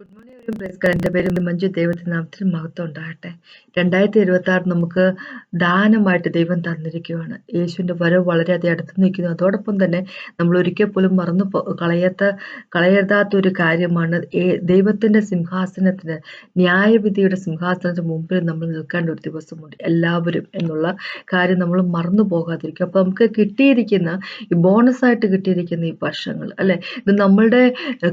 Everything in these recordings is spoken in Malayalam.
ഗുഡ് മോർണിംഗ് ഒരു പ്രേസ്കാർ എന്റെ പേര് മഞ്ജു ദൈവത്തിന്റെ നാമത്തിൽ മഹത്വം ഉണ്ടാകട്ടെ. രണ്ടായിരത്തി ഇരുപത്തി ആറ് നമുക്ക് ദാനമായിട്ട് ദൈവം തന്നിരിക്കുകയാണ് യേശുവിന്റെ വരവ് വളരെയധികം അടുത്ത് നിൽക്കുന്നു. അതോടൊപ്പം തന്നെ നമ്മൾ ഒരിക്കൽ പോലും മറന്നു കളയാത്ത കളയരുതാത്ത ഒരു കാര്യമാണ് ദൈവത്തിന്റെ സിംഹാസനത്തിന് ന്യായവിധിയുടെ സിംഹാസനത്തിന് മുമ്പിൽ നമ്മൾ നിൽക്കേണ്ട ഒരു ദിവസമുണ്ട്. എല്ലാവരും എന്നുള്ള കാര്യം നമ്മൾ മറന്നു പോകാതിരിക്കും. അപ്പോൾ നമുക്ക് കിട്ടിയിരിക്കുന്ന ഈ ബോണസായിട്ട് കിട്ടിയിരിക്കുന്ന ഈ വർഷങ്ങൾ അല്ലെ? ഇത് നമ്മളുടെ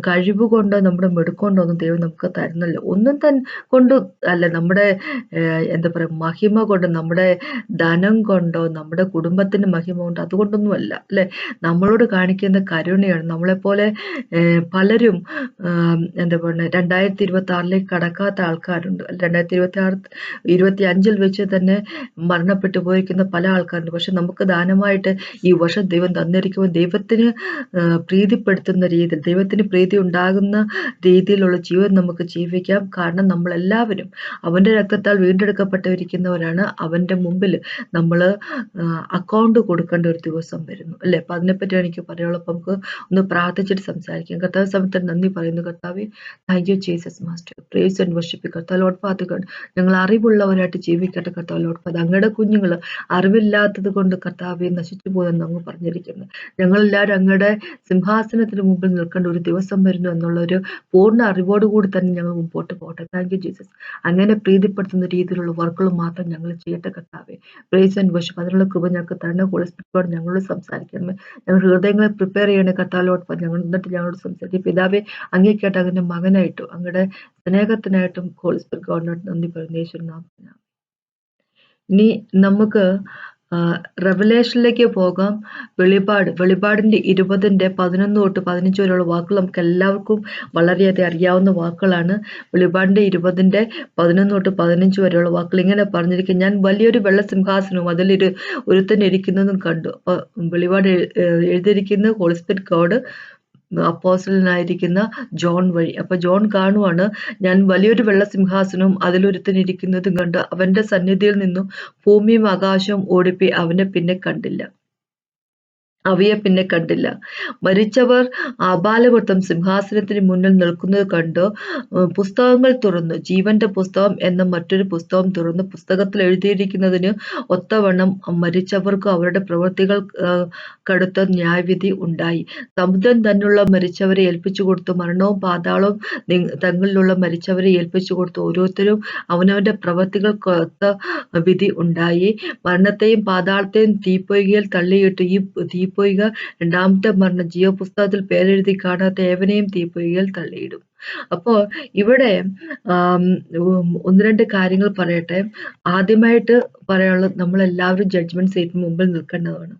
കഴിവ് കൊണ്ടോ നമ്മുടെ മെടുക്കൊണ്ടോ ദൈവം നമുക്ക് തരുന്നല്ലോ. ഒന്നും തൻ കൊണ്ട് അല്ല നമ്മുടെ എന്താ പറയുക മഹിമ കൊണ്ട് നമ്മുടെ ധനം കൊണ്ടോ നമ്മുടെ കുടുംബത്തിന്റെ മഹിമ കൊണ്ടോ അതുകൊണ്ടൊന്നും അല്ല? അല്ലെ നമ്മളോട് കാണിക്കുന്ന കരുണയാണ്. നമ്മളെപ്പോലെ പലരും എന്താ പറയുക രണ്ടായിരത്തി ഇരുപത്തി ആറിലേക്ക് കടക്കാത്ത ആൾക്കാരുണ്ട്. രണ്ടായിരത്തി ഇരുപത്തി ആറ് ഇരുപത്തി അഞ്ചിൽ വെച്ച് തന്നെ മരണപ്പെട്ടു പോയിരിക്കുന്ന പല ആൾക്കാരുണ്ട്. പക്ഷെ നമുക്ക് ദാനമായിട്ട് ഈ വർഷം ദൈവം തന്നിരിക്കുമ്പോൾ ദൈവത്തിന് പ്രീതിപ്പെടുത്തുന്ന രീതിയിൽ ദൈവത്തിന് പ്രീതി ഉണ്ടാകുന്ന രീതിയിലുള്ള ജീവൻ നമുക്ക് ജീവിക്കാം. കാരണം നമ്മളെല്ലാവരും അവന്റെ രക്തത്താൽ വീണ്ടെടുക്കപ്പെട്ടിരിക്കുന്നവരാണ്. അവന്റെ മുമ്പിൽ നമ്മൾ അക്കൗണ്ട് കൊടുക്കേണ്ട ഒരു ദിവസം വരുന്നു. അല്ലേ? അപ്പം അതിനെപ്പറ്റി എനിക്ക് പറയുള്ളൂ അപ്പം നമുക്ക് ഒന്ന് പ്രാർത്ഥിച്ചിട്ട് സംസാരിക്കാം. കർത്താവ് സമയത്ത് നന്ദി പറയുന്നു. കർത്താവ് thank you Jesus master praise and worship കർത്താവ് ലോഡ് പാത്തുകൾ ഞങ്ങൾ അറിവുള്ളവരായിട്ട് ജീവിക്കട്ടെ കർത്താവ് ലോഡ് പാത്ത് അങ്ങയുടെ കുഞ്ഞുങ്ങൾ അറിവില്ലാത്തത് കൊണ്ട് കർത്താവ് നശിച്ചു പോകുമെന്ന് അങ്ങ് പറഞ്ഞിരിക്കുന്നു. ഞങ്ങളെല്ലാവരും അങ്ങയുടെ സിംഹാസനത്തിന് മുമ്പിൽ നിൽക്കേണ്ട ഒരു ദിവസം വരുന്നു എന്നുള്ള ഒരു പൂർണ അറിവോട് കൂടി തന്നെ ഞങ്ങൾ മുമ്പോട്ട് പോകട്ടെ. താങ്ക് യു ജീസസ് അങ്ങനെ പ്രീതിപ്പെടുത്തുന്ന രീതിയിലുള്ള വർക്കുകൾ മാത്രം ഞങ്ങൾ ചെയ്യട്ടെ കർത്താവെ. പ്രേസ് ആൻഡ് വർഷം അതിനുള്ള കൃപ ഞങ്ങൾക്ക് തന്നെ ഹോളിസ്പിറ്റലോട് ഞങ്ങളോട് സംസാരിക്കണമേ. ഞങ്ങൾ ഹൃദയങ്ങളെ പ്രിപ്പയർ ചെയ്യണേ കർത്താവിലോട്ട് ഞങ്ങൾ എന്നിട്ട് ഞങ്ങളോട് സംസാരിക്കും പിതാവെ അങ്ങേക്കായിട്ട് അതിന്റെ മകനായിട്ടും അങ്ങയുടെ സ്നേഹത്തിനായിട്ടും ഹോളിസ്പിറ്റ് ഗോഡിനോട് നന്ദി പറയുന്ന. നാം ഇനി നമുക്ക് റെവലേഷനിലേക്ക് പോകാം. വെളിപാട് വെളിപാടിന്റെ ഇരുപതിന്റെ പതിനൊന്ന് തൊട്ട് പതിനഞ്ച് വരെയുള്ള വാക്കുകൾ നമുക്ക് എല്ലാവർക്കും വളരെയധികം അറിയാവുന്ന വാക്കുകളാണ്. വെളിപാടിന്റെ ഇരുപതിന്റെ പതിനൊന്ന് തൊട്ട് പതിനഞ്ച് വരെയുള്ള വാക്കുകൾ ഇങ്ങനെ പറഞ്ഞിരിക്കും ഞാൻ വലിയൊരു വെള്ള സിംഹാസനവും അതിലൊരു ഒരുത്തൻ ഇരിക്കുന്നതും കണ്ടു. അപ്പോൾ വെളിപാട് എഴുതിയിരിക്കുന്നത് ഹോളിസ്പിറ്റ് ഗോഡ് അപ്പോസ്റ്റലനായിരിക്കുന്ന ജോൺ വഴി. അപ്പൊ ജോൺ കാണുവാണ് ഞാൻ വലിയൊരു വെള്ളസിംഹാസനവും അതിലൊരുത്തനിരിക്കുന്നതും കണ്ട് അവന്റെ സന്നിധിയിൽ നിന്നും ഭൂമിയും ആകാശവും ഓടിപ്പി അവനെ പിന്നെ കണ്ടില്ല. അവയെ പിന്നെ കണ്ടില്ല. മരിച്ചവർ ആബാലവൃത്തം സിംഹാസനത്തിന് മുന്നിൽ നിൽക്കുന്നത് കണ്ട്. പുസ്തകങ്ങൾ തുറന്നു. ജീവന്റെ പുസ്തകം എന്ന മറ്റൊരു പുസ്തകം തുറന്നു. പുസ്തകത്തിൽ എഴുതിയിരിക്കുന്നതിന് ഒത്തവണ്ണം മരിച്ചവർക്ക് അവരുടെ പ്രവൃത്തികൾ കടുത്ത ന്യായവിധി ഉണ്ടായി. സമുദ്രം തന്നുള്ള മരിച്ചവരെ ഏൽപ്പിച്ചു കൊടുത്തു. മരണവും പാതാളവും തങ്ങളിലുള്ള മരിച്ചവരെ ഏൽപ്പിച്ചു കൊടുത്തു. ഓരോരുത്തരും അവനവന്റെ പ്രവൃത്തികൾക്കൊത്ത വിധി ഉണ്ടായി. മരണത്തെയും പാതാളത്തെയും തീപ്പൊയ്കയിൽ തള്ളിയിട്ട്. ഈ തീപ്പൊയ്ക. രണ്ടാമത്തെ മരണം ജീവപുസ്തകത്തിൽ പേരെഴുതി കാണാത്ത ഏവനെയും തീപ്പൊയ്കയിൽ തള്ളിയിടും. അപ്പോൾ ഇവിടെ ഒന്ന് രണ്ട് കാര്യങ്ങൾ പറയട്ടെ. ആദ്യമായിട്ട് പറയാനുള്ളത് നമ്മൾ എല്ലാവരും ജഡ്ജ്മെന്റ് സീറ്റിന് മുമ്പിൽ നിൽക്കേണ്ടതാണ്.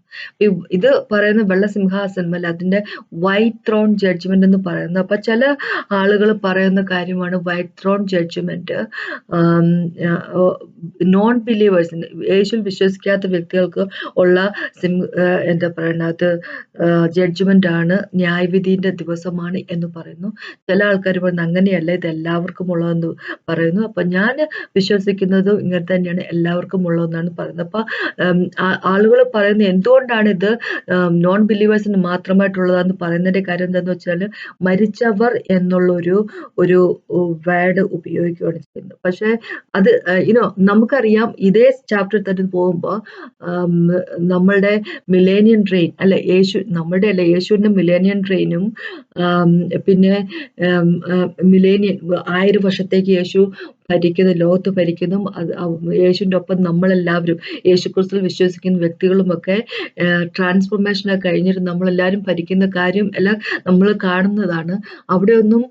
ഇത് പറയുന്ന വെള്ള സിംഹാസനം അല്ല? അതിന്റെ വൈറ്റ് ത്രോൺ ജഡ്ജ്മെന്റ് എന്ന് പറയുന്നത്. അപ്പൊ ചില ആളുകൾ പറയുന്ന കാര്യമാണ് വൈറ്റ് ത്രോൺ ജഡ്ജ്മെന്റ് നോൺ ബിലീവേഴ്സിന് യേശു വിശ്വസിക്കാത്ത വ്യക്തികൾക്ക് ഉള്ള സിം എന്താ പറയുന്നത് ജഡ്ജ്മെന്റ് ആണ് ന്യായവിധിന്റെ ദിവസമാണ് എന്ന് പറയുന്നു. ചില ആൾക്കാർ പറയുന്നത് അങ്ങനെയല്ല ഇത് എല്ലാവർക്കും ഉള്ളതെന്ന് പറയുന്നു. അപ്പൊ ഞാൻ വിശ്വസിക്കുന്നത് ഇങ്ങനെ തന്നെയാണ് എല്ലാവർക്കും ഉള്ളതെന്നാണ് പറയുന്നത്. അപ്പൊ ആളുകൾ പറയുന്നത് എന്തുകൊണ്ടാണ് ഇത് നോൺ ബിലീവേഴ്സിന് മാത്രമായിട്ടുള്ളതെന്ന് പറയുന്നതിന്റെ കാര്യം എന്താണെന്ന് വെച്ചാൽ മരിച്ചവർ എന്നുള്ളൊരു ഒരു വേർഡ് ഉപയോഗിക്കുകയാണ് ചെയ്യുന്നത്. പക്ഷെ അത് ഇനോ നമുക്കറിയാം ഇതേ ചാപ്റ്റർ തന്നെ പോകുമ്പോൾ നമ്മളുടെ മിലേനിയൻ ട്രെയിൻ അല്ല യേശു നമ്മുടെ അല്ല യേശുവിന്റെ മിലേനിയൻ ട്രെയിനും പിന്നെ മിലേനിയൻ ആയിരം വർഷത്തേക്ക് യേശു ഭരിക്കുന്നു ലോകത്ത് ഭരിക്കുന്നു. യേശുവിന്റെ ഒപ്പം നമ്മളെല്ലാവരും യേശുക്രിസ്തുവിൽ വിശ്വസിക്കുന്ന വ്യക്തികളുമൊക്കെ ട്രാൻസ്ഫോർമേഷനൊക്കെ കഴിഞ്ഞിട്ട് നമ്മളെല്ലാവരും ഭരിക്കുന്ന കാര്യം എല്ലാം നമ്മൾ കാണുന്നതാണ്. അവിടെയൊന്നും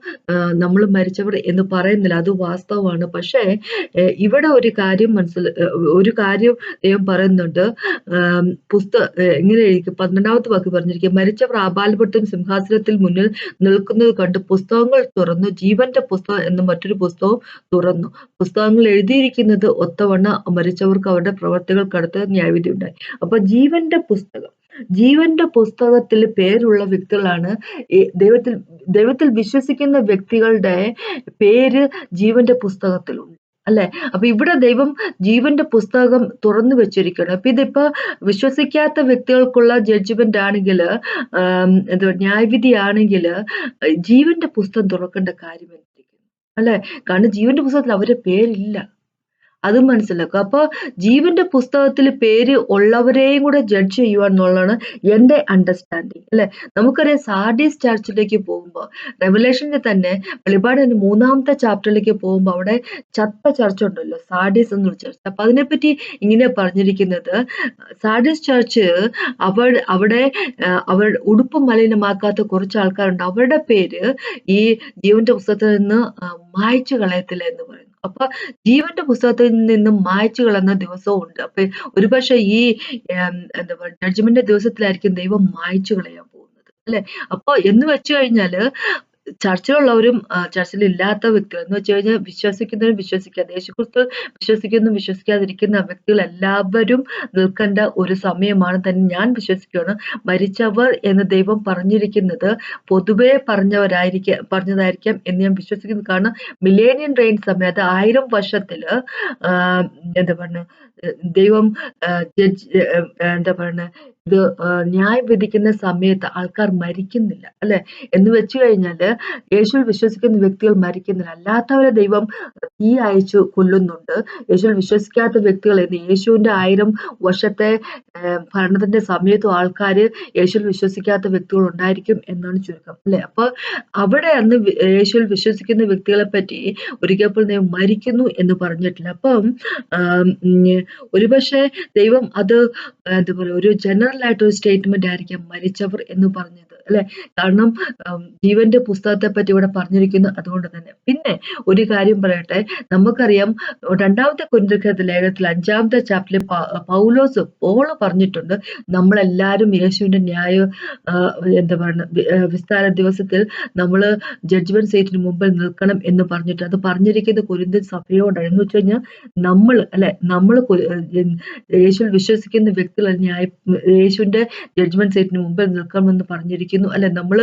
നമ്മൾ മരിച്ചവർ എന്ന് പറയുന്നില്ല. അത് വാസ്തവമാണ്. പക്ഷേ ഇവിടെ ഒരു കാര്യം മനസ്സിൽ ഒരു കാര്യം ദൈവം പറയുന്നുണ്ട്. പുസ്തക എങ്ങനെ എഴുതി പന്ത്രണ്ടാമത്തെ വാക്ക് പറഞ്ഞിരിക്കുക. മരിച്ചവർ ആബാലപുരത്തും സിംഹാസനത്തിൽ മുന്നിൽ നിൽക്കുന്നത് കണ്ട് പുസ്തകങ്ങൾ തുറന്നു. ജീവന്റെ പുസ്തകം എന്ന മറ്റൊരു പുസ്തകം തുറന്നു. പറയുന്നു. പുസ്തകങ്ങൾ എഴുതിയിരിക്കുന്നത് ഒത്തവണ്ണ മരിച്ചവർക്ക് അവരുടെ പ്രവർത്തികൾക്കടുത്ത് ന്യായവിധി ഉണ്ടായി. അപ്പൊ ജീവന്റെ പുസ്തകം. ജീവന്റെ പുസ്തകത്തിൽ പേരുള്ള വ്യക്തികളാണ് ദൈവത്തിൽ ദൈവത്തിൽ വിശ്വസിക്കുന്ന വ്യക്തികളുടെ പേര് ജീവന്റെ പുസ്തകത്തിലുണ്ട് അല്ലെ? അപ്പൊ ഇവിടെ ദൈവം ജീവന്റെ പുസ്തകം തുറന്നു വെച്ചിരിക്കണം അപ്പൊ ഇതിപ്പോ വിശ്വസിക്കാത്ത വ്യക്തികൾക്കുള്ള ജഡ്ജ്മെന്റ് ആണെങ്കിൽ എന്താ ന്യായവിധി ആണെങ്കിൽ ജീവന്റെ പുസ്തകം തുറക്കേണ്ട കാര്യം അല്ലെ? കാരണം ജീവന്റെ പുസ്തകത്തിൽ അവരുടെ പേരില്ല. അതും മനസ്സിലാക്കുക അപ്പോൾ ജീവന്റെ പുസ്തകത്തിൽ പേര് ഉള്ളവരെയും കൂടെ ജഡ്ജ് ചെയ്യുക എന്നുള്ളതാണ് എന്റെ അണ്ടർസ്റ്റാൻഡിങ് അല്ലെ? നമുക്കറിയാം സാർഡീസ് ചർച്ചിലേക്ക് പോകുമ്പോൾ റെവലേഷന്റെ തന്നെ വെളിപാടിന്റെ മൂന്നാമത്തെ ചാപ്റ്ററിലേക്ക് പോകുമ്പോൾ അവിടെ ചത്ത ചർച്ച ഉണ്ടല്ലോ സാർഡീസ് എന്നൊരു ചർച്ച അപ്പൊ അതിനെപ്പറ്റി ഇങ്ങനെ പറഞ്ഞിരിക്കുന്നത് സാർഡീസ് ചർച്ച് അവർ അവിടെ അവർ ഉടുപ്പ് മലിനമാക്കാത്ത കുറച്ച് ആൾക്കാരുണ്ട്. അവരുടെ പേര് ഈ ജീവന്റെ പുസ്തകത്തിൽ നിന്ന് മായ്ച്ചു കളയത്തില്ല എന്ന് പറയുന്നു അപ്പൊ ജീവന്റെ പുസ്തകത്തിൽ നിന്നും മായച്ചു കളഞ്ഞ ദിവസവും ഉണ്ട് അപ്പൊ ഒരുപക്ഷെ ഈ എന്താ പറയുക ജഡ്ജ്മെന്റ് ദിവസത്തിലായിരിക്കും ദൈവം മായച്ചു കളയാൻ പോകുന്നത്. അല്ലെ? അപ്പൊ എന്ന് വെച്ചു കഴിഞ്ഞാൽ ചർച്ചിലുള്ളവരും ചർച്ചിൽ ഇല്ലാത്ത വ്യക്തികൾ എന്ന് വെച്ച് കഴിഞ്ഞാൽ വിശ്വസിക്കുന്നവരും വിശ്വസിക്കാതെ യേശുക്രിസ്തു വിശ്വസിക്കുന്നു വിശ്വസിക്കാതിരിക്കുന്ന വ്യക്തികൾ എല്ലാവരും നിൽക്കേണ്ട ഒരു സമയമാണ് തന്നെ ഞാൻ വിശ്വസിക്കുകയാണ്. മരിച്ചവർ എന്ന് ദൈവം പറഞ്ഞിരിക്കുന്നത് പൊതുവെ പറഞ്ഞവരായിരിക്കാം പറഞ്ഞതായിരിക്കാം എന്ന് ഞാൻ വിശ്വസിക്കുന്നു. കാരണം മിലേനിയൻ റെയിൻ സമയത്ത് ആയിരം വർഷത്തിൽ എന്താ പറഞ്ഞ ദൈവം ജഡ്ജ് എന്താ പറയുന്നത് ഇത് ന്യായം വിധിക്കുന്ന സമയത്ത് ആൾക്കാർ മരിക്കുന്നില്ല അല്ലെ? എന്ന് വെച്ചു കഴിഞ്ഞാൽ യേശുവിൽ വിശ്വസിക്കുന്ന വ്യക്തികൾ മരിക്കുന്നില്ല. അല്ലാത്തവരെ ദൈവം തീ അയച്ചു കൊല്ലുന്നുണ്ട്. യേശുവിൽ വിശ്വസിക്കാത്ത വ്യക്തികൾ യേശുവിന്റെ ആയിരം വർഷത്തെ ഭരണത്തിന്റെ സമയത്തും ആൾക്കാർ യേശുവിൽ വിശ്വസിക്കാത്ത വ്യക്തികൾ ഉണ്ടായിരിക്കും എന്നാണ് ചുരുക്കം അല്ലെ? അപ്പൊ അവിടെ അന്ന് യേശുവിൽ വിശ്വസിക്കുന്ന വ്യക്തികളെ പറ്റി ഒരിക്കൽ ദൈവം മരിക്കുന്നു എന്ന് പറഞ്ഞിട്ടില്ല. അപ്പം ഒരുപക്ഷെ ദൈവം അത് എന്താ പറയുക ഒരു ജനറൽ ആയിട്ട് ഒരു സ്റ്റേറ്റ്മെന്റ് ആയിരിക്കാം മരിച്ചവർ എന്ന് പറഞ്ഞത്. അല്ലെ? കാരണം ജീവന്റെ പുസ്തകത്തെ പറ്റി ഇവിടെ പറഞ്ഞിരിക്കുന്നു അതുകൊണ്ട് തന്നെ. പിന്നെ ഒരു കാര്യം പറയട്ടെ. നമുക്കറിയാം രണ്ടാമത്തെ കുരുന്തക്കത്ത് ലേഖനത്തിൽ അഞ്ചാമത്തെ ചാപ്റ്ററിൽ പൗലോസ് പോൾ പറഞ്ഞിട്ടുണ്ട് നമ്മളെല്ലാരും യേശുവിന്റെ ന്യായ എന്താ പറയുക വിസ്താര ദിവസത്തിൽ നമ്മൾ ജഡ്ജ്മെന്റ് സീറ്റിന് മുമ്പിൽ നിൽക്കണം എന്ന് പറഞ്ഞിട്ട് അത് പറഞ്ഞിരിക്കുന്ന കുരുന്തൻ സഭയോടാണ് എന്ന് വെച്ച് കഴിഞ്ഞാൽ നമ്മൾ അല്ലെ നമ്മൾ യേശുവിൽ വിശ്വസിക്കുന്ന വ്യക്തികൾ ന്യായ യേശുവിന്റെ ജഡ്ജ്മെന്റ് സീറ്റിന് മുമ്പിൽ നിൽക്കണം എന്ന് പറഞ്ഞിരിക്കുന്നു. ചോദിക്കുന്നു. അല്ലെ നമ്മൾ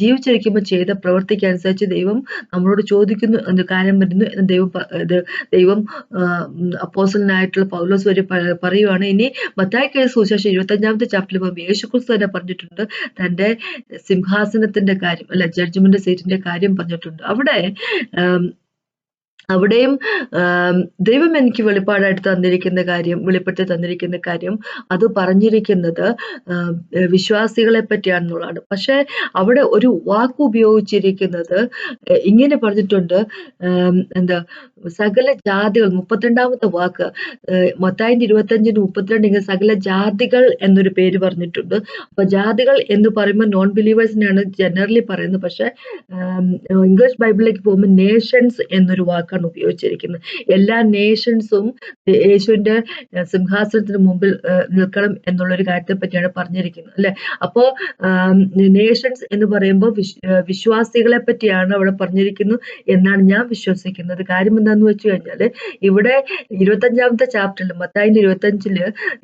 ജീവിച്ചിരിക്കുമ്പോൾ ചെയ്ത പ്രവൃത്തിക്ക് അനുസരിച്ച് ദൈവം നമ്മളോട് ചോദിക്കുന്നു എന്ന് കാര്യം വരുന്നു എന്ന് ദൈവം ദൈവം അപ്പോസലിനായിട്ടുള്ള പൗലോസ് വരെ പറയുവാണ്. ഇനി മത്തായിക്ക് സുശേഷം ഇരുപത്തഞ്ചാമത്തെ ചാപ്റ്ററിൽ പോകുമ്പോൾ യേശുക്രിസ്തു തന്നെ പറഞ്ഞിട്ടുണ്ട്. തന്റെ സിംഹാസനത്തിന്റെ കാര്യം അല്ല ജഡ്ജ്മെന്റ് സീറ്റിന്റെ കാര്യം പറഞ്ഞിട്ടുണ്ട്. അവിടെ അവിടെയും ദൈവം എനിക്ക് വെളിപ്പാടായിട്ട് തന്നിരിക്കുന്ന കാര്യം വെളിപ്പെടുത്തി തന്നിരിക്കുന്ന കാര്യം അത് പറഞ്ഞിരിക്കുന്നത് വിശ്വാസികളെ പറ്റിയാണെന്നുള്ളതാണ്. പക്ഷേ അവിടെ ഒരു വാക്ക് ഉപയോഗിച്ചിരിക്കുന്നത് ഇങ്ങനെ പറഞ്ഞിട്ടുണ്ട് എന്താ സകല ജാതികൾ മുപ്പത്തിരണ്ടാമത്തെ വാക്ക് മത്തായിന്റെ ഇരുപത്തഞ്ചിന് മുപ്പത്തിരണ്ട് ഇങ്ങനെ സകല ജാതികൾ എന്നൊരു പേര് പറഞ്ഞിട്ടുണ്ട്. അപ്പൊ ജാതികൾ എന്ന് പറയുമ്പോൾ നോൺ ബിലീവേഴ്സിനെയാണ് ജനറലി പറയുന്നത്. പക്ഷെ ഇംഗ്ലീഷ് ബൈബിളിലേക്ക് പോകുമ്പോൾ നേഷൻസ് എന്നൊരു വാക്കാണ് വാക്കാണ് ഉപയോഗിച്ചിരിക്കുന്നത് എല്ലാ നേഷൻസും യേശുവിന്റെ സിംഹാസനത്തിന് മുമ്പിൽ നിൽക്കണം എന്നുള്ളൊരു കാര്യത്തെ പറ്റിയാണ് പറഞ്ഞിരിക്കുന്നത് അല്ലെ? അപ്പോ നേഷൻസ് എന്ന് പറയുമ്പോൾ വിശ്വാസികളെ പറ്റിയാണ് അവിടെ പറഞ്ഞിരിക്കുന്നു എന്നാണ് ഞാൻ വിശ്വസിക്കുന്നത്. കാര്യം എന്താന്ന് വെച്ച് കഴിഞ്ഞാൽ ഇവിടെ ഇരുപത്തഞ്ചാമത്തെ ചാപ്റ്ററിൽ മത്തായിന്റെ ഇരുപത്തഞ്ചിൽ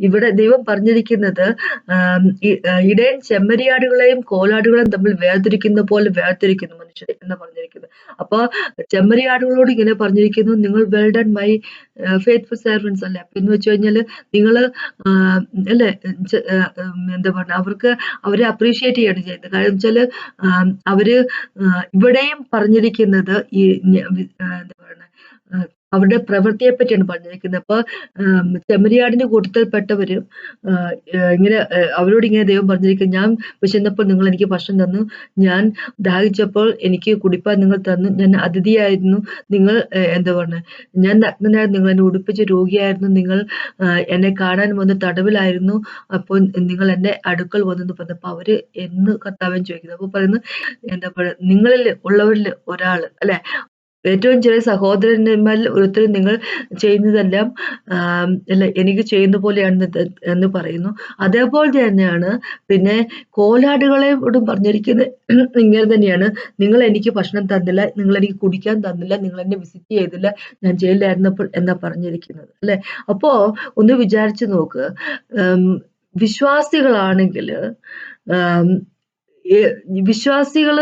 ഇവിടെ ദൈവം പറഞ്ഞിരിക്കുന്നത് ഇടയൻ ചെമ്മരിയാടുകളെയും കോലാടുകളെയും തമ്മിൽ വേർതിരിക്കുന്ന പോലെ വേർതിരിക്കുന്നു മനുഷ്യരെ എന്ന് പറഞ്ഞിരിക്കുന്നത്. അപ്പൊ ചെമ്മരിയാടുകളോട് ഇങ്ങനെ പറഞ്ഞിരിക്കുന്നു നിങ്ങൾ well done my faithful servants അല്ലേ? എന്ന് വെച്ച് കഴിഞ്ഞാൽ നിങ്ങൾ അല്ലേ എന്താ പറയുക അവർക്ക് അവരെ അപ്രീഷിയേറ്റ് ചെയ്യാണ് ചെയ്യുന്നത്. കാരണം വെച്ചാൽ അവർ ഇവിടെയും പറഞ്ഞിരിക്കുന്നത് ഈ എന്താ പറയുക അവരുടെ പ്രവൃത്തിയെ പറ്റിയാണ് പറഞ്ഞിരിക്കുന്നത്. അപ്പൊ ചെമ്മരിയാടിന്റെ കൂട്ടത്തിൽപ്പെട്ടവര് ഇങ്ങനെ അവരോട് ഇങ്ങനെ ദൈവം പറഞ്ഞിരിക്കും ഞാൻ വിശന്നപ്പോൾ നിങ്ങൾ എനിക്ക് ഭക്ഷണം തന്നു. ഞാൻ ദാഹിച്ചപ്പോൾ എനിക്ക് കുടിപ്പാൻ നിങ്ങൾ തന്നു. ഞാൻ അതിഥിയായിരുന്നു. നിങ്ങൾ എന്താ പറഞ്ഞത് ഞാൻ നഗ്നനായിരുന്നു. നിങ്ങൾ എന്നെ ഉടുപ്പിച്ച രോഗിയായിരുന്നു. നിങ്ങൾ എന്നെ കാണാൻ വന്ന് തടവിലായിരുന്നു. അപ്പോൾ നിങ്ങൾ എന്നെ അടുക്കൽ വന്നെന്ന് പറഞ്ഞപ്പോൾ അവർ എന്ന് കർത്താവൻ ചോദിക്കുന്നത് അപ്പൊ പറയുന്നു എന്താ പറയുക നിങ്ങളിൽ ഉള്ളവരിൽ ഒരാൾ അല്ലെ? ഏറ്റവും ചെറിയ സഹോദരന്മാരിൽ ഒരുത്തരും നിങ്ങൾ ചെയ്യുന്നതെല്ലാം അല്ല എനിക്ക് ചെയ്യുന്ന പോലെയാണ് എന്ന് പറയുന്നു. അതേപോലെ തന്നെയാണ് പിന്നെ കോലാടുകളെയോടും പറഞ്ഞിരിക്കുന്നത് ഇങ്ങനെ തന്നെയാണ്. നിങ്ങൾ എനിക്ക് ഭക്ഷണം തന്നില്ല നിങ്ങൾ എനിക്ക് കുടിക്കാൻ തന്നില്ല നിങ്ങൾ എന്നെ വിസിറ്റ് ചെയ്തില്ല ഞാൻ ജയിലിലായിരുന്നപ്പോൾ എന്നാ പറഞ്ഞിരിക്കുന്നത് അല്ലെ? അപ്പോ ഒന്ന് വിചാരിച്ചു നോക്ക്. വിശ്വാസികളാണെങ്കിൽ വിശ്വാസികൾ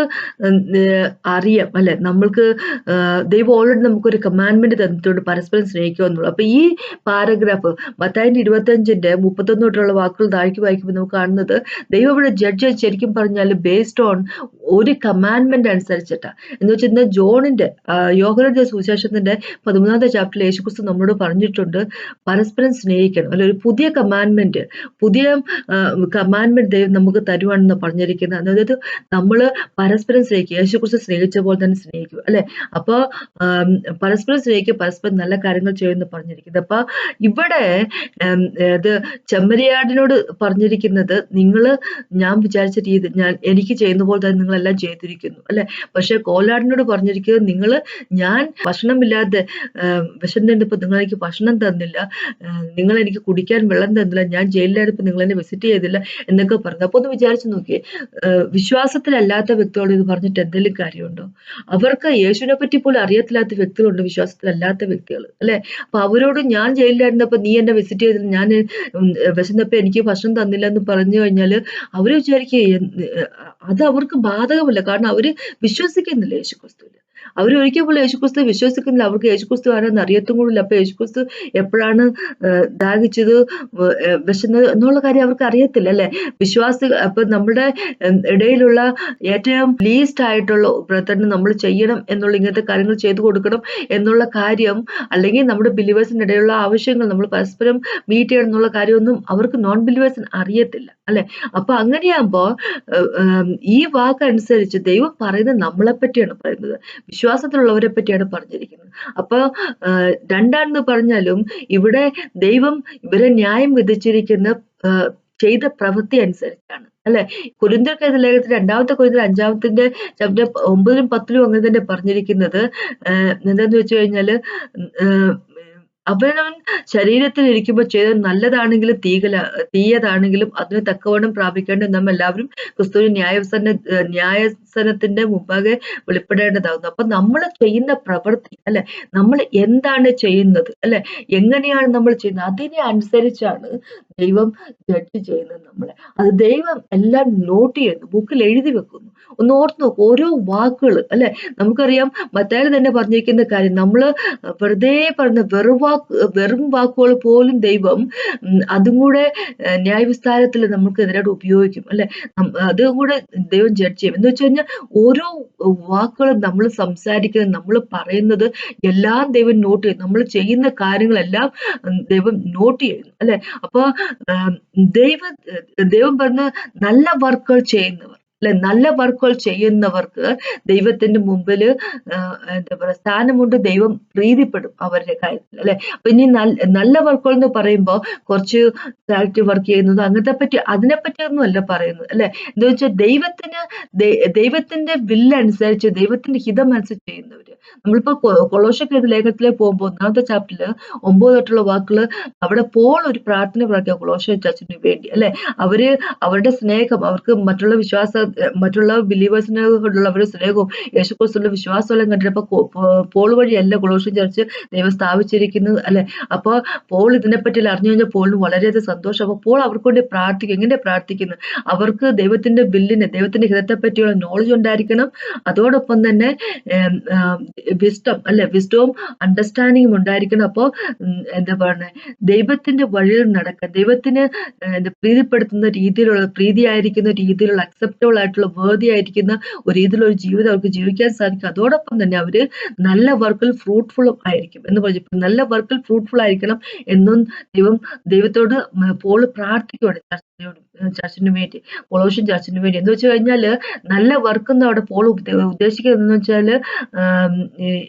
അറിയാം അല്ലെ? നമ്മൾക്ക് ദൈവം ഓൾറെഡി നമുക്കൊരു കമാൻഡ്മെന്റ് തന്നിട്ടുണ്ട് പരസ്പരം സ്നേഹിക്കുക എന്നുള്ളത്. അപ്പൊ ഈ പാരഗ്രാഫ് മത്തായിന്റെ ഇരുപത്തഞ്ചിന്റെ മുപ്പത്തൊന്ന് തൊട്ടുള്ള വാക്കുകൾ താഴേക്ക് വായിക്കുമ്പോൾ നമുക്ക് കാണുന്നത് ദൈവം ഇവിടെ ജഡ്ജ് ശരിക്കും പറഞ്ഞാൽ ബേസ്ഡ് ഓൺ ഒരു കമാൻഡ്മെന്റ് അനുസരിച്ചിട്ടാണ് എന്ന് വെച്ചാൽ ജോണിന്റെ യോഗരുടെ സുവിശേഷത്തിന്റെ പതിമൂന്നാമത്തെ ചാപ്റ്ററിൽ യേശുക്രിസ്തു നമ്മളോട് പറഞ്ഞിട്ടുണ്ട് പരസ്പരം സ്നേഹിക്കണം. അല്ലെ ഒരു പുതിയ കമാൻഡ്മെന്റ് പുതിയ കമാൻഡ്മെന്റ് ദൈവം നമുക്ക് തരുവാണെന്ന് പറഞ്ഞിരിക്കുന്നത്. അതായത് നമ്മൾ പരസ്പരം സ്നേഹിക്കുക യേശുക്രിസ്തു സ്നേഹിച്ച പോലെ തന്നെ സ്നേഹിക്കുക അല്ലെ? അപ്പോൾ പരസ്പരം സ്നേഹിക്കുക പരസ്പരം നല്ല കാര്യങ്ങൾ ചെയ്യുമെന്ന് പറഞ്ഞിരിക്കുന്നത്. അപ്പൊ ഇവിടെ ഇത് ചെമ്മരിയാടിനോട് പറഞ്ഞിരിക്കുന്നത് നിങ്ങൾ ഞാൻ വിചാരിച്ച രീതി ഞാൻ എനിക്ക് ചെയ്യുന്ന പോലെ തന്നെ നിങ്ങളെല്ലാം ചെയ്തിരിക്കുന്നു അല്ലെ? പക്ഷെ കോലാടിനോട് പറഞ്ഞിരിക്കുന്നത് നിങ്ങൾ ഞാൻ ഭക്ഷണമില്ലാതെ വിശന്നിരുന്നപ്പോൾ നിങ്ങൾ എനിക്ക് ഭക്ഷണം തന്നില്ല നിങ്ങൾ എനിക്ക് കുടിക്കാൻ വെള്ളം തന്നില്ല ഞാൻ ജയിലിലായിരുന്നപ്പോൾ നിങ്ങൾ എന്നെ വിസിറ്റ് ചെയ്തില്ല എന്നൊക്കെ പറഞ്ഞു. അപ്പൊ ഒന്ന് വിചാരിച്ചു നോക്കിയേ വിശ്വാസത്തിലല്ലാത്ത വ്യക്തികളോട് ഇത് പറഞ്ഞിട്ട് എന്തെങ്കിലും കാര്യമുണ്ടോ? അവർക്ക് യേശുവിനെ പറ്റി പോലും അറിയത്തില്ലാത്ത വ്യക്തികളുണ്ട് വിശ്വാസത്തിലല്ലാത്ത വ്യക്തികൾ അല്ലെ? അപ്പൊ അവരോട് ഞാൻ ജയിലിലായിരുന്നപ്പോ നീ എന്നെ വിസിറ്റ് ചെയ്തില്ല ഞാൻ വിശന്നപ്പോ എനിക്ക് ഭക്ഷണം തന്നില്ല എന്ന് പറഞ്ഞു കഴിഞ്ഞാൽ അവർ വിചാരിക്കുക അത് അവർക്ക് ബാധകമല്ല. കാരണം അവർ വിശ്വസിക്കുന്നില്ല യേശു ക്രിസ്തുവിൽ അവർ ഒരിക്കൽ പോലും യേശുക്രിസ്തു വിശ്വസിക്കുന്നില്ല. അവർക്ക് യേശുക്രിസ്തു ആരെന്ന് അറിയത്തും കൂടില്ല. അപ്പൊ യേശുക്രിസ്തു എപ്പോഴാണ് ദാഹിച്ചത് വിശന്നത് എന്നുള്ള കാര്യം അവർക്ക് അറിയത്തില്ല അല്ലെ? വിശ്വാസ അപ്പൊ നമ്മുടെ ഇടയിലുള്ള ഏറ്റവും ലീസ്റ്റ് ആയിട്ടുള്ള ബ്രദറിന് നമ്മൾ ചെയ്യണം എന്നുള്ള ഇങ്ങനത്തെ കാര്യങ്ങൾ ചെയ്തു കൊടുക്കണം എന്നുള്ള കാര്യം അല്ലെങ്കിൽ നമ്മുടെ ബിലീവേഴ്സിന് ഇടയിലുള്ള ആവശ്യങ്ങൾ നമ്മൾ പരസ്പരം മീറ്റ് ചെയ്യണം എന്നുള്ള കാര്യമൊന്നും അവർക്ക് നോൺ ബിലീവേഴ്സിന് അറിയത്തില്ല അല്ലെ? അപ്പൊ അങ്ങനെയാകുമ്പോ ഈ വാക്കനുസരിച്ച് ദൈവം പറയുന്നത് നമ്മളെ പറ്റിയാണ് പറയുന്നത്. വിശ്വാസത്തിലുള്ളവരെ പറ്റിയാണ് പറഞ്ഞിരിക്കുന്നത്. അപ്പൊ രണ്ടാണെന്ന് പറഞ്ഞാലും ഇവിടെ ദൈവം ഇവരെ ന്യായം വിധിച്ചിരിക്കുന്ന ചെയ്ത പ്രവൃത്തി അനുസരിച്ചാണ്. അല്ലെ? കുരിന്തർക്കെതിരെ ലേഖത്തിൽ രണ്ടാമത്തെ കുരിന്തർ അഞ്ചാമത്തിന്റെ ചാപ്റ്റർ ഒമ്പതിലും പത്തിലും അങ്ങനെ തന്നെ പറഞ്ഞിരിക്കുന്നത്. എന്താന്ന് വെച്ച് കഴിഞ്ഞാൽ അവനവൻ ശരീരത്തിൽ ഇരിക്കുമ്പോൾ ചെയ്തത് നല്ലതാണെങ്കിലും തീകല തീയതാണെങ്കിലും അതിന് തക്കവണ്ണം പ്രാപിക്കേണ്ട നാം എല്ലാവരും ക്രിസ്തുവിന് ന്യായസന ന്യായസനത്തിന്റെ മുമ്പാകെ വെളിപ്പെടേണ്ടതാകുന്നു. അപ്പൊ നമ്മൾ ചെയ്യുന്ന പ്രവൃത്തി അല്ലെ? നമ്മൾ എന്താണ് ചെയ്യുന്നത് അല്ലെ? എങ്ങനെയാണ് നമ്മൾ ചെയ്യുന്നത്? അതിനെ അനുസരിച്ചാണ് ദൈവം ജഡ്ജ് ചെയ്യുന്നത് നമ്മളെ. അത് ദൈവം എല്ലാം നോട്ട് ചെയ്യുന്നു ബുക്കിൽ എഴുതി വെക്കുന്നു. ഒന്ന് ഓർത്ത് നോക്കും ഓരോ വാക്കുകൾ അല്ലെ? നമുക്കറിയാം മറ്റാൾ തന്നെ പറഞ്ഞിരിക്കുന്ന കാര്യം നമ്മൾ വെറുതെ പറഞ്ഞ വെറുവാക്ക് വെറും വാക്കുകൾ പോലും ദൈവം അതും കൂടെ ന്യായവിസ്താരത്തിൽ നമുക്കെതിരായിട്ട് ഉപയോഗിക്കും അല്ലെ? അതും കൂടെ ദൈവം ജഡ്ജ് ചെയ്യും. എന്ന് വെച്ച് കഴിഞ്ഞാൽ ഓരോ വാക്കുകളും നമ്മൾ സംസാരിക്കുന്നത് നമ്മൾ പറയുന്നത് എല്ലാം ദൈവം നോട്ട് ചെയ്യും. നമ്മൾ ചെയ്യുന്ന കാര്യങ്ങളെല്ലാം ദൈവം നോട്ട് ചെയ്യുന്നു അല്ലെ? അപ്പൊ ദൈവ ദൈവം പറഞ്ഞ നല്ല വർക്കുകൾ ചെയ്യുന്നവർ അല്ലെ നല്ല വർക്കുകൾ ചെയ്യുന്നവർക്ക് ദൈവത്തിന്റെ മുമ്പിൽ എന്താ പറയുക സ്ഥാനമുണ്ട് ദൈവം പ്രീതിപ്പെടും അവരുടെ കാര്യത്തിൽ അല്ലെ? അപ്പൊ ഇനി നല്ല വർക്കുകൾ എന്ന് പറയുമ്പോൾ കുറച്ച് ചാരിറ്റി വർക്ക് ചെയ്യുന്നത് അങ്ങനത്തെ പറ്റി അതിനെപ്പറ്റി ഒന്നും അല്ല പറയുന്നത് അല്ലെ? എന്താ വെച്ചാൽ ദൈവത്തിന് ദൈവത്തിന്റെ വില്ലനുസരിച്ച് ദൈവത്തിന്റെ ഹിതം അനുസരിച്ച് ചെയ്യുന്നവര്. നമ്മളിപ്പോ കൊളോഷക്ക് ലേഖനത്തിലേക്ക് പോകുമ്പോൾ ഒന്നാമത്തെ ചാപ്റ്ററിൽ ഒമ്പത് തൊട്ടുള്ള വാക്കുകൾ അവിടെ പോൾ ഒരു പ്രാർത്ഥന പ്രാർത്ഥിക്കുക കൊളോഷ ചർച്ചിന് വേണ്ടി അല്ലെ? അവർ അവരുടെ സ്നേഹം അവർക്ക് മറ്റുള്ള വിശ്വാസ മറ്റുള്ള ബിലീവേഴ്സിനോടുള്ള ഒരു സ്നേഹവും യേശുക്രിസ്തുള്ള വിശ്വാസമെല്ലാം കണ്ടിട്ടപ്പോ പോൾ വഴിയല്ല കൊളോഷൻ ചർച്ച് ദൈവം സ്ഥാപിച്ചിരിക്കുന്നത് അല്ലെ? അപ്പോൾ പോൾ ഇതിനെപ്പറ്റി അറിഞ്ഞു കഴിഞ്ഞാൽ പോളിന് വളരെയധികം സന്തോഷം. അപ്പോൾ പോൾ അവർക്ക് വേണ്ടി പ്രാർത്ഥിക്കും. എങ്ങനെ പ്രാർത്ഥിക്കുന്നു? അവർക്ക് ദൈവത്തിന്റെ ബില്ലിനെ ദൈവത്തിന്റെ ഹിതത്തെ പറ്റിയുള്ള നോളജ് ഉണ്ടായിരിക്കണം. അതോടൊപ്പം തന്നെ വിസ്റ്റം അല്ലെ? വിസ്റ്റവും അണ്ടർസ്റ്റാൻഡിങ്ങും ഉണ്ടായിരിക്കണം. അപ്പോൾ എന്താ പറയുന്നത് ദൈവത്തിന്റെ വഴിയിൽ നടക്കുക ദൈവത്തിന് പ്രീതിപ്പെടുത്തുന്ന രീതിയിലുള്ള പ്രീതിയായിരിക്കുന്ന രീതിയിലുള്ള അക്സെപ്റ്റബിൾ ആയിട്ടുള്ള ആയിരിക്കുന്ന ഒരു രീതിയിലുള്ള ജീവിതം അവർക്ക് ജീവിക്കാൻ സാധിക്കും. അതോടൊപ്പം തന്നെ അവർ നല്ല വർക്കിൽ ഫ്രൂട്ട്ഫുള്ളും ആയിരിക്കും. എന്ന് പറഞ്ഞു നല്ല വർക്കിൽ ഫ്രൂട്ട്ഫുൾ ആയിരിക്കണം എന്നും ദൈവം ദൈവത്തോട് പോൾ പ്രാർത്ഥിക്കുകയാണ് ചർച്ചയോട് ചർച്ചിന് വേണ്ടി പോളോഷൻ ചർച്ചിന് വേണ്ടി. എന്ന് വെച്ച് കഴിഞ്ഞാൽ നല്ല വർക്ക് എന്ന് അവിടെ പോൾ ഉദ്ദേശിക്കുന്നത് എന്ന് വെച്ചാൽ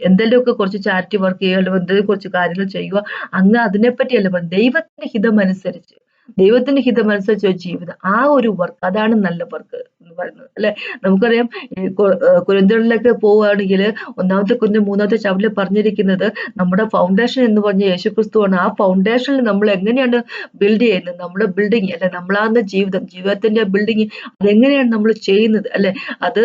എന്തെങ്കിലുമൊക്കെ കുറച്ച് ചാരിറ്റി വർക്ക് ചെയ്യുക അല്ലെങ്കിൽ എന്തെങ്കിലും കുറച്ച് കാര്യങ്ങൾ ചെയ്യുക അങ്ങ് അതിനെപ്പറ്റിയല്ല ദൈവത്തിന്റെ ഹിതം അനുസരിച്ച് ദൈവത്തിന്റെ ഹിതമനുസരിച്ച് ജീവിതം. ആ ഒരു വർക്ക് അതാണ് നല്ല വർക്ക് എന്ന് പറയുന്നത്. അല്ലെ? നമുക്കറിയാം കുരന്തകളിലൊക്കെ പോവുകയാണെങ്കിൽ ഒന്നാമത്തെ കുഞ്ഞ് മൂന്നാമത്തെ ചവിട്ടിൽ പറഞ്ഞിരിക്കുന്നത് നമ്മുടെ ഫൗണ്ടേഷൻ എന്ന് പറഞ്ഞ യേശുക്രിസ്തുവാണ്. ആ ഫൗണ്ടേഷനിൽ നമ്മൾ എങ്ങനെയാണ് ബിൽഡ് ചെയ്യുന്നത്? നമ്മുടെ ബിൽഡിങ് അല്ലെ? നമ്മളാകുന്ന ജീവിതം. ജീവിതത്തിന്റെ ബിൽഡിങ് അതെങ്ങനെയാണ് നമ്മൾ ചെയ്യുന്നത്? അല്ലെ? അത്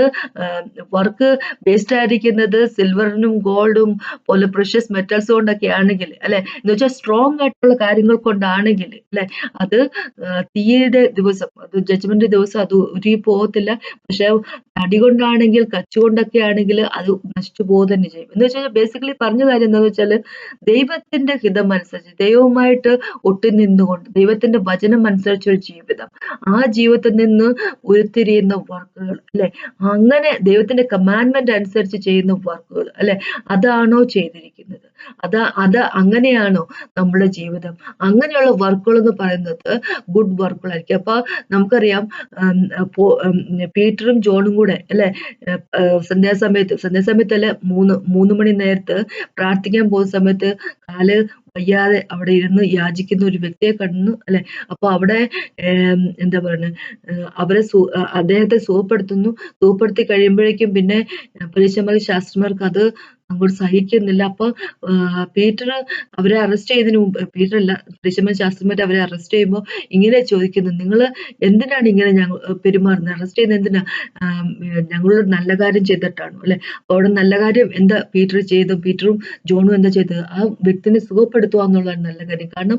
വർക്ക് ബേസ്ഡ് ആയിരിക്കുന്നത് സിൽവറിനും ഗോൾഡും പോലെ പ്രഷ്യസ് മെറ്റൽസ് കൊണ്ടൊക്കെ ആണെങ്കിൽ അല്ലെ? എന്ന് വെച്ചാൽ സ്ട്രോങ് ആയിട്ടുള്ള കാര്യങ്ങൾ കൊണ്ടാണെങ്കിൽ അല്ലെ? അത് തീയുടെ ദിവസം ജഡ്ജ്മെന്റ് ദിവസം അത് ഉരുകി പോകത്തില്ല പക്ഷെ തടി കൊണ്ടാണെങ്കിൽ കച്ചുകൊണ്ടൊക്കെ ആണെങ്കിൽ അത് നശിച്ചു പോകുക തന്നെ ചെയ്യും. എന്ന് വെച്ചാൽ ബേസിക്കലി പറഞ്ഞ കാര്യം എന്താണെന്ന് വെച്ചാൽ ദൈവത്തിന്റെ ഹിതം അനുസരിച്ച് ദൈവവുമായിട്ട് ഒട്ടി നിന്നുകൊണ്ട് ദൈവത്തിന്റെ വചനം അനുസരിച്ച് ഒരു ജീവിതം. ആ ജീവിതത്തിൽ നിന്ന് ഉരുത്തിരിയുന്ന വർക്കുകൾ അല്ലെ? അങ്ങനെ ദൈവത്തിന്റെ കമാൻഡ്മെന്റ് അനുസരിച്ച് ചെയ്യുന്ന വർക്കുകൾ അല്ലെ? അതാണോ ചെയ്തിരിക്കുന്നത്. അത് അത് അങ്ങനെയാണോ നമ്മുടെ ജീവിതം. അങ്ങനെയുള്ള വർക്കുകൾ എന്ന് പറയുന്നത് ഗുഡ് വർക്കുകളായിരിക്കും അപ്പൊ നമുക്കറിയാം പീറ്ററും ജോണും അല്ലെ? സന്ധ്യാസമയത്ത് സന്ധ്യാസമയത്തല്ല മൂന്ന് മൂന്ന് മണി നേരത്ത് പ്രാർത്ഥിക്കാൻ പോകുന്ന സമയത്ത് കാൽ വയ്യാതെ അവിടെ ഇരുന്ന് യാചിക്കുന്ന ഒരു വ്യക്തിയെ കണ്ടു അല്ലെ? അപ്പൊ അവിടെ എന്താ പറയുന്നത് അവരെ അദ്ദേഹത്തെ സുഖപ്പെടുത്തുന്നു. സുഖപ്പെടുത്തി കഴിയുമ്പോഴേക്കും പിന്നെ പരീക്ഷമാർ ശാസ്ത്രന്മാർക്ക് അത് അങ്ങോട്ട് സഹിക്കുന്നില്ല. അപ്പൊ പീറ്റർ അവരെ അറസ്റ്റ് ചെയ്തതിന് മുമ്പ് പീറ്റർ അല്ല പരീക്ഷമാർ ശാസ്ത്രമായിട്ട് അവരെ അറസ്റ്റ് ചെയ്യുമ്പോൾ ഇങ്ങനെ ചോദിക്കുന്നു നിങ്ങൾ എന്തിനാണ് ഇങ്ങനെ ഞങ്ങൾ പെരുമാറുന്നത്? അറസ്റ്റ് ചെയ്യുന്നത് എന്തിനാ? ഞങ്ങളൊരു നല്ല കാര്യം ചെയ്തിട്ടാണ്? അല്ലെ? അവിടെ നല്ല കാര്യം എന്താ പീറ്റർ ചെയ്തു പീറ്ററും ജോണും എന്താ ചെയ്തത്? ആ വ്യക്തിനെ സുഖപ്പെടുത്തി സുഖപ്പെടുത്തുക എന്നുള്ളതാണ് നല്ല കാര്യം. കാരണം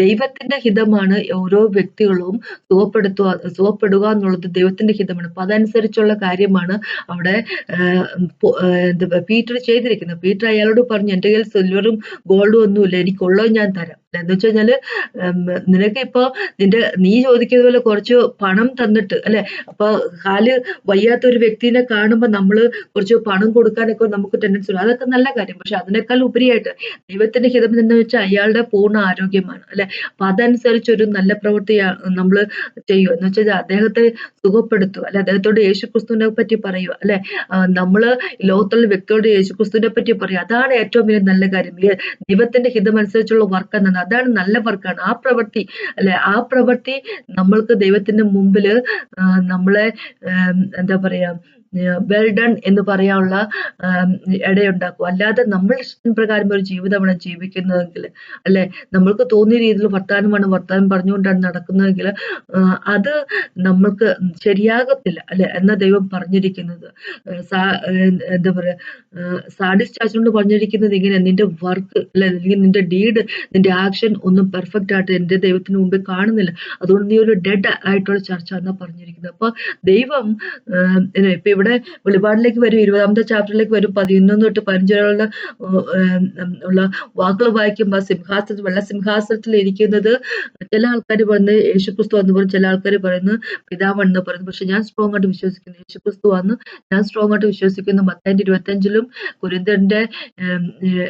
ദൈവത്തിന്റെ ഹിതമാണ് ഓരോ വ്യക്തികളും സുഖപ്പെടുത്തുക സുഖപ്പെടുക എന്നുള്ളത് ദൈവത്തിന്റെ ഹിതമാണ്. അപ്പൊ അതനുസരിച്ചുള്ള കാര്യമാണ് അവിടെ പീറ്റർ ചെയ്തിരിക്കുന്നത് പീറ്റർ അയാളോട് പറഞ്ഞു എന്റെ കയ്യിൽ സിൽവറും ഗോൾഡും ഒന്നുമില്ല. എനിക്കുള്ളത് ഞാൻ തരാം. എന്ന് വെച്ച് കഴിഞ്ഞാൽ നിനക്ക് ഇപ്പൊ നിന്റെ നീ ചോദിക്കുന്ന പോലെ കുറച്ച് പണം തന്നിട്ട് അല്ലെ? അപ്പൊ കാൽ വയ്യാത്ത ഒരു വ്യക്തിനെ കാണുമ്പോൾ നമ്മൾ കുറച്ച് പണം കൊടുക്കാനൊക്കെ നമുക്ക് ടെൻഡൻസി ഉണ്ട്. അതൊക്കെ നല്ല കാര്യം. പക്ഷെ അതിനേക്കാൾ ഉപരിയായിട്ട് ദൈവത്തിന്റെ ഹിതം എന്ന് വെച്ചാൽ അയാളുടെ പൂർണ ആരോഗ്യമാണ് അല്ലെ? അപ്പൊ അതനുസരിച്ച് ഒരു നല്ല പ്രവൃത്തി നമ്മൾ ചെയ്യുക. എന്ന് വെച്ചാൽ അദ്ദേഹത്തെ സുഖപ്പെടുത്തുക അല്ലെ? അദ്ദേഹത്തോട് യേശു ക്രിസ്തുവിനെ പറ്റി പറയുക അല്ലെ? നമ്മൾ ലോകത്തുള്ള വ്യക്തിയോട് യേശു ക്രിസ്തുവിനെ പറ്റി പറയുക. അതാണ് ഏറ്റവും വലിയ നല്ല കാര്യം. ദൈവത്തിന്റെ ഹിതമനുസരിച്ചുള്ള വർക്ക് എന്നാണ് അതാണ് നല്ല വർക്കാണ്. ആ പ്രവൃത്തി അല്ലെ? ആ പ്രവൃത്തി നമ്മൾക്ക് ദൈവത്തിന്റെ മുമ്പിൽ നമ്മളെ എന്താ പറയാ വെൽ ഡൺ എന്ന് പറയാനുള്ള ഇടയുണ്ടാക്കും. അല്ലാതെ നമ്മൾ പ്രകാരം ഒരു ജീവിതമാണ് ജീവിക്കുന്നതെങ്കിൽ അല്ലെ? നമ്മൾക്ക് തോന്നിയ രീതിയിൽ വർത്താനമാണ് വർത്താനം പറഞ്ഞുകൊണ്ടാണ് നടക്കുന്നതെങ്കിൽ അത് നമ്മൾക്ക് ശരിയാകത്തില്ല അല്ലെ? എന്ന ദൈവം പറഞ്ഞിരിക്കുന്നത്. എന്താ പറയുക സാഡിസ്റ്റ് ചാച്ചനോട് പറഞ്ഞിരിക്കുന്നത് ഇങ്ങനെ നിന്റെ വർക്ക് അല്ലെ? അല്ലെങ്കിൽ നിന്റെ ഡീഡ് നിന്റെ ആക്ഷൻ ഒന്നും പെർഫെക്റ്റ് ആയിട്ട് എന്റെ ദൈവത്തിന് മുമ്പിൽ കാണുന്നില്ല. അതുകൊണ്ട് നീ ഒരു ഡെഡ് ആയിട്ടുള്ള ചർച്ച എന്നാ പറഞ്ഞിരിക്കുന്നത്. അപ്പൊ ദൈവം ഇപ്പൊ ഇവിടെ വെളിപാടിലേക്ക് വരും ഇരുപതാമത്തെ ചാപ്റ്ററിലേക്ക് വരും പതിനൊന്ന് തൊട്ട് പതിനഞ്ചുള്ള ഉള്ള വാക്കുകൾ വായിക്കുമ്പോൾ സിംഹാസനത്തിൽ വെള്ള സിംഹാസനത്തിൽ ഇരിക്കുന്നത് ചില ആൾക്കാർ പറയുന്നത് യേശുക്രിസ്തു എന്ന് പറയും ചില ആൾക്കാർ പറയുന്നു പിതാവെന്ന് പറയുന്നു. പക്ഷെ ഞാൻ സ്ട്രോങ് ആയിട്ട് വിശ്വസിക്കുന്നു. യേശുക്രിസ്തു ആണ് ഞാൻ സ്ട്രോങ് ആയിട്ട് വിശ്വസിക്കുന്നു. മത്തതിന്റെ ഇരുപത്തഞ്ചിലും കുരുന്തന്റെ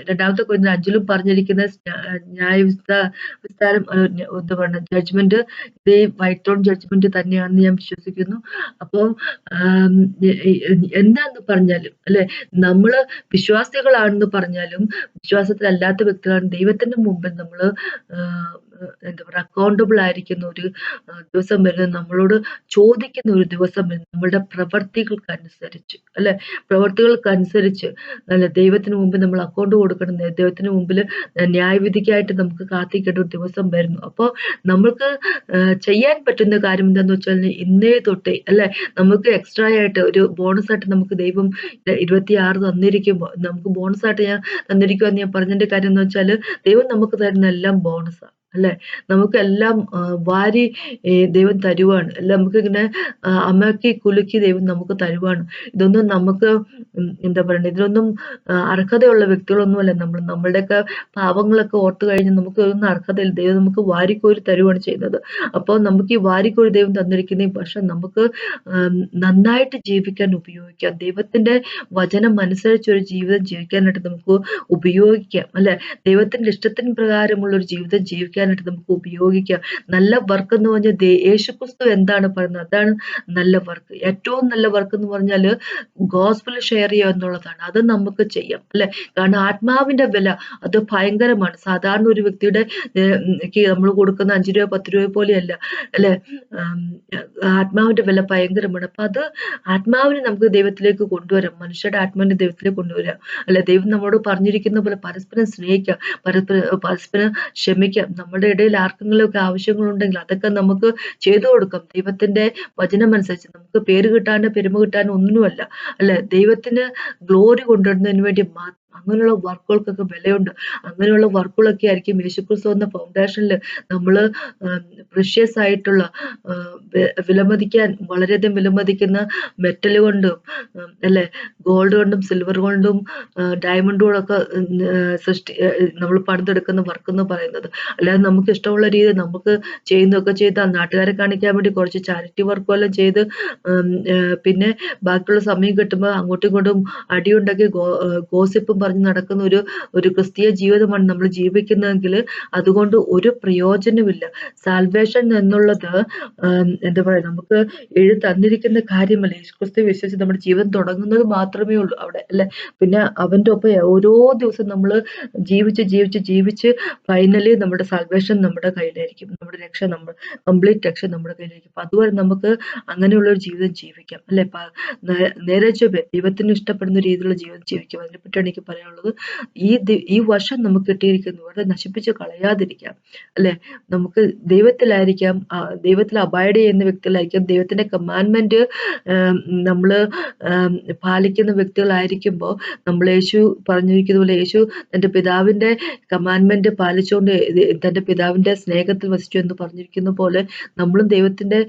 രണ്ടാമത്തെ കുരുന്ന അഞ്ചിലും പറഞ്ഞിരിക്കുന്ന ന്യായ വിസ്താരം എന്താ പറയുക ജഡ്ജ്മെന്റ് ഇതേ വൈറ്റ് ടോൺ ജഡ്ജ്മെന്റ് തന്നെയാണെന്ന് ഞാൻ വിശ്വസിക്കുന്നു. അപ്പോൾ എന്താന്ന് പറഞ്ഞാലും അല്ലെ? നമ്മൾ വിശ്വാസികളാണെന്ന് പറഞ്ഞാലും വിശ്വാസത്തിലല്ലാത്ത വ്യക്തികളാണ് ദൈവത്തിന്റെ മുമ്പിൽ നമ്മൾ എന്താ പറയുക അക്കൗണ്ടബിൾ ആയിരിക്കുന്ന ഒരു ദിവസം വരുന്നത് നമ്മളോട് ചോദിക്കുന്ന ഒരു ദിവസം വരുന്നത് നമ്മളുടെ പ്രവർത്തികൾക്കനുസരിച്ച് അല്ലെ? പ്രവർത്തികൾക്കനുസരിച്ച് അല്ല? ദൈവത്തിന് മുമ്പ് നമ്മൾ അക്കൗണ്ട് കൊടുക്കണം ദൈവത്തിന് മുമ്പിൽ ന്യായവിധിക്കായിട്ട് നമുക്ക് കാത്തിക്കേണ്ട ഒരു ദിവസം വരുന്നു. അപ്പോൾ നമ്മൾക്ക് ചെയ്യാൻ പറ്റുന്ന കാര്യം എന്താണെന്ന് വെച്ചാൽ ഇന്നേ തൊട്ടേ അല്ലെ? നമുക്ക് എക്സ്ട്രാ ആയിട്ട് ഒരു ബോണസ് ആയിട്ട് നമുക്ക് ദൈവം ഇരുപത്തി ആറ് തന്നിരിക്കുമ്പോൾ നമുക്ക് ബോണസ് ആയിട്ട് ഞാൻ തന്നിരിക്കുമെന്ന് ഞാൻ പറഞ്ഞതിന്റെ കാര്യം എന്ന് വെച്ചാൽ ദൈവം നമുക്ക് തരുന്ന എല്ലാം ബോണസാണ് അല്ലെ? നമുക്കെല്ലാം വാരി ദൈവം തരുവാണ്. അല്ല നമുക്ക് ഇങ്ങനെ അമ്മക്കി കുലുക്കി ദൈവം നമുക്ക് തരുവാണ്. ഇതൊന്നും നമുക്ക് എന്താ പറയണ ഇതിലൊന്നും അർഹതയുള്ള വ്യക്തികളൊന്നുമല്ല നമ്മൾ. നമ്മളുടെയൊക്കെ പാവങ്ങളൊക്കെ ഓർത്തു കഴിഞ്ഞ് നമുക്ക് ഒന്നും അർഹതയില്ല. ദൈവം നമുക്ക് വാരിക്കോരി തരുവാണ് ചെയ്യുന്നത്. അപ്പോൾ നമുക്ക് ഈ വാരിക്കോരി ദൈവം തന്നിരിക്കുന്ന പക്ഷെ നമുക്ക് നന്നായിട്ട് ജീവിക്കാൻ ഉപയോഗിക്കാം. ദൈവത്തിന്റെ വചനം അനുസരിച്ച് ഒരു ജീവിതം ജീവിക്കാനായിട്ട് നമുക്ക് ഉപയോഗിക്കാം. അല്ലെ? ദൈവത്തിന്റെ ഇഷ്ടത്തിന് പ്രകാരമുള്ള ഒരു ജീവിതം ജീവിക്കാൻ ഉപയോഗിക്കാനായിട്ട് നമുക്ക് ഉപയോഗിക്കാം. നല്ല വർക്ക് എന്ന് പറഞ്ഞാൽ യേശുക്രിസ്തു എന്താണ് പറയുന്നത് അതാണ് നല്ല വർക്ക് ഏറ്റവും നല്ല വർക്ക് എന്ന് പറഞ്ഞാൽ ഗോസ്പിൾ ഷെയർ ചെയ്യുക എന്നുള്ളതാണ്. അത് നമുക്ക് ചെയ്യാം അല്ലെ? കാരണം ആത്മാവിന്റെ വില അത് ഭയങ്കരമാണ്. സാധാരണ ഒരു വ്യക്തിയുടെ നമ്മൾ കൊടുക്കുന്ന അഞ്ചു രൂപ പത്ത് രൂപ പോലെയല്ല അല്ലെ? ആത്മാവിന്റെ വില ഭയങ്കരമാണ്. അപ്പൊ അത് ആത്മാവിനെ നമുക്ക് ദൈവത്തിലേക്ക് കൊണ്ടുവരാം. മനുഷ്യരുടെ ആത്മാവിനെ ദൈവത്തിലേക്ക് കൊണ്ടുവരാം അല്ലെ? ദൈവം നമ്മളോട് പറഞ്ഞിരിക്കുന്ന പോലെ പരസ്പരം സ്നേഹിക്കാം പരസ്പരം പരസ്പരം ക്ഷമിക്കാം. നമ്മുടെ ഇടയിൽ ആർക്കെങ്കിലുമൊക്കെ ആവശ്യങ്ങളുണ്ടെങ്കിൽ അതൊക്കെ നമുക്ക് ചെയ്തു കൊടുക്കാം. ദൈവത്തിന്റെ വചനമനുസരിച്ച് നമുക്ക് പേര് കിട്ടാനോ പെരുമ കിട്ടാനോ ഒന്നുമല്ല അല്ലെ? ദൈവത്തിന് ഗ്ലോറി കൊണ്ടുവരുന്നതിന് വേണ്ടി അങ്ങനെയുള്ള വർക്കുകൾക്കൊക്കെ വിലയുണ്ട് അങ്ങനെയുള്ള വർക്കുകളൊക്കെ ആയിരിക്കും യേശുക്രിസ്തു എന്ന ഫൗണ്ടേഷനിൽ നമ്മൾ പ്രഷ്യസ് ആയിട്ടുള്ള വിലമതിക്കാൻ വളരെയധികം വിലമതിക്കുന്ന മെറ്റൽ കൊണ്ടും അല്ലെ ഗോൾഡ് കൊണ്ടും സിൽവർ കൊണ്ടും ഡയമണ്ട് കൊണ്ടൊക്കെ സൃഷ്ടി നമ്മൾ പണിതെടുക്കുന്ന വർക്ക് എന്ന് പറയുന്നത്. അല്ലാതെ നമുക്ക് ഇഷ്ടമുള്ള രീതി നമുക്ക് ചെയ്യുന്നതൊക്കെ ചെയ്ത് നാട്ടുകാരെ കാണിക്കാൻ വേണ്ടി കുറച്ച് ചാരിറ്റി വർക്കും എല്ലാം ചെയ്ത് പിന്നെ ബാക്കിയുള്ള സമയം കിട്ടുമ്പോൾ അങ്ങോട്ടും ഇങ്ങോട്ടും അടിയുണ്ടാക്കി ഗോസിപ്പും പറഞ്ഞ് നടക്കുന്ന ഒരു ഒരു ക്രിസ്തീയ ജീവിതമാണ് നമ്മൾ ജീവിക്കുന്നതെങ്കിൽ അതുകൊണ്ട് ഒരു പ്രയോജനമില്ല സാൽവേഷൻ എന്നുള്ളത് എന്താ പറയുക നമുക്ക് എഴു തന്നിരിക്കുന്ന കാര്യമല്ല. ക്രിസ്തു വിശ്വസിച്ച് നമ്മുടെ ജീവിതം തുടങ്ങുന്നത് മാത്രമേ ഉള്ളൂ അവിടെ അല്ലെ? പിന്നെ അവന്റെ ഒപ്പം ഓരോ ദിവസം നമ്മൾ ജീവിച്ച് ജീവിച്ച് ജീവിച്ച് ഫൈനലി നമ്മുടെ സാൽവേഷൻ നമ്മുടെ കയ്യിലായിരിക്കും. നമ്മുടെ രക്ഷ നമ്മൾ കംപ്ലീറ്റ് രക്ഷ നമ്മുടെ കയ്യിലായിരിക്കും. അപ്പൊ അതുവരെ നമുക്ക് അങ്ങനെയുള്ള ഒരു ജീവിതം ജീവിക്കാം അല്ലെ? നേരെ ചൊവ്വെ ദൈവത്തിന് ഇഷ്ടപ്പെടുന്ന രീതിയിലുള്ള ജീവിതം ജീവിക്കാം. അതിനെപ്പറ്റിയാണ് എനിക്ക് പറയാനുള്ളത് ഈ ഈ വർഷം നമുക്ക് കിട്ടിയിരിക്കുന്നു വെറുതെ നശിപ്പിച്ച് കളയാതിരിക്കാം അല്ലെ? നമുക്ക് ദൈവത്തിലായിരിക്കാം ദൈവത്തിൽ അബൈഡ് ചെയ്യുന്ന വ്യക്തികളായിരിക്കാം ദൈവത്തിന്റെ കമാൻമെന്റ് നമ്മൾ പാലിക്കുന്ന വ്യക്തികളായിരിക്കുമ്പോൾ നമ്മൾ യേശു പറഞ്ഞിരിക്കുന്ന പോലെ യേശു തന്റെ പിതാവിന്റെ കമാൻമെന്റ് പാലിച്ചുകൊണ്ട് തന്റെ പിതാവിന്റെ സ്നേഹത്തിൽ വസിച്ചു എന്ന് പറഞ്ഞിരിക്കുന്ന പോലെ നമ്മളും ദൈവത്തിന്റെ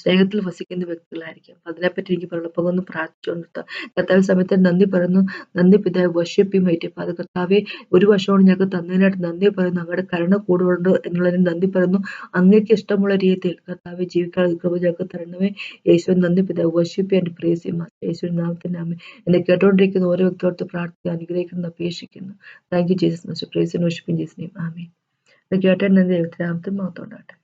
സ്നേഹത്തിൽ വസിക്കുന്ന വ്യക്തികളായിരിക്കാം. അതിനെപ്പറ്റി എനിക്ക് പറയുള്ളപ്പോൾ ഒന്ന് പ്രാർത്ഥിച്ചുകൊണ്ട് കർത്താവ് സമയത്ത് നന്ദി പറയുന്നു. നന്ദി പിതാവ് വർഷിപ്പിയും വൈറ്റപ്പം ഫാദർ കർത്താവെ ഒരു വർഷമാണ് ഞങ്ങൾക്ക് തന്നതിനായിട്ട് നന്ദി പറയുന്നു അങ്ങയുടെ കരുണ കൂടുകൊണ്ട് എന്നുള്ളതിന് നന്ദി പറയുന്നു. അങ്ങേക്ക് ഇഷ്ടമുള്ള രീതിയിൽ കർത്താവ് ജീവിക്കാനുള്ള കൃപ ഞങ്ങൾക്ക് തരണമേ. യേശു നന്ദി പിതാവ്. വർഷിപ്പ് ആൻഡ് പ്രേസ് യേശു നാമത്തിന്റെ അമ്മ എന്നെ കേട്ടുകൊണ്ടിരിക്കുന്ന ഓരോ വ്യക്തിയോടത്ത് പ്രാർത്ഥിക്കുക അനുഗ്രഹിക്കുന്നു അപേക്ഷിക്കുന്നു. താങ്ക് യു ജീസസ് പ്രേസിന് വർഷിപ്പിൻ ജീസിനെയും ആമേ കേട്ട നന്ദി ദൈവത്തിനാമത്തിൽ മാത്രം ഉണ്ടാകട്ടെ